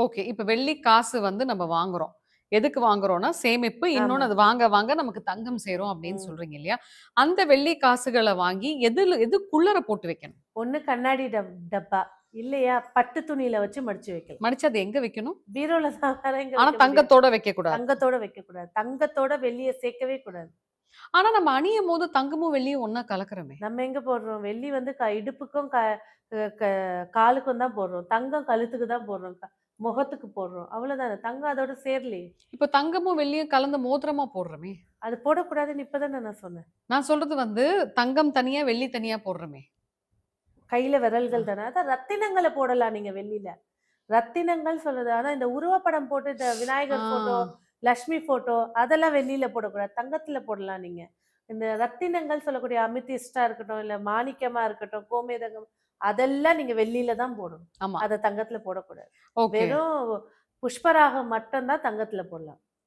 Okay. இப்ப வெள்ளி காசு வந்து நம்ம வாங்குறோம். எதுக்கு வாங்குறோம்னா, சேமிப்பு. இன்னொன்னு. அது வாங்க வாங்க நமக்கு தங்கம் சேரும் அப்படின்னு. சொல்றீங்க இல்லையா? அந்த வெள்ளி காசுகள வாங்கி எதுல எதுக்குள்ளர போட்டு வைக்கணும்? ஒண்ணு கண்ணாடி டப் டப்பா. இல்லையா பட்டு துணியில வச்சு மடிச்சு வைக்கலாம். மடிச்சு அத எங்க வைக்கணும்? பீரோல தான் வேற எங்க ஆனா வைக்க முடியும்? தங்கத்தோட. தங்கத்தோட வைக்கக்கூடாது. தங்கத்தோட வெள்ளிய சேர்க்கவே கூடாது. ஆனா நம்ம அணியும்போது தங்கமும், வெள்ளியும் ஒண்ணா கலக்குறோமே! நம்ம எங்க போடுறோம்? வெள்ளி வந்து க இடுப்புக்கும் க க க காலுக்கும் தான் போடுறோம். தங்கம் கழுத்துக்கு தான் போடுறோம். க முகத்துக்கு போடுறோம். அவ்வளோதானே. தங்கம் அதோட சேரலையே. இப்ப தங்கமும், வெள்ளியும் கலந்து மோதிரமா போடுறோமே! அது போடக்கூடாதுன்னு இப்ப தானே நான் சொன்னேன். நான் சொல்றது வந்து தங்கம் தனியா, வெள்ளி தனியா போடுறோமே! கையில. விரல்கள் தானே. அதான் ரத்தினங்கள போடலாம் நீங்க வெள்ளில. ரத்தினங்கள் சொல்றது. ஆனா இந்த உருவப்படம் போட்டு இந்த. விநாயகர் ஃபோட்டோ, லட்சுமி ஃபோட்டோ அதெல்லாம் வெள்ளில போடக்கூடாது. தங்கத்துல போடலாம் நீங்க. இந்த ரத்தினங்கள் சொல்லக்கூடிய அமித்திஸ்டா இருக்கட்டும், இல்ல மாணிக்கமா இருக்கட்டும், கோமேதகம் அதெல்லாம் நீங்க வெள்ளில தான் போடணும். ஆமா. அத தங்கத்துல போடக்கூடாது. வெறும் புஷ்பராகம் மட்டும் தான் தங்கத்துல போடலாம்.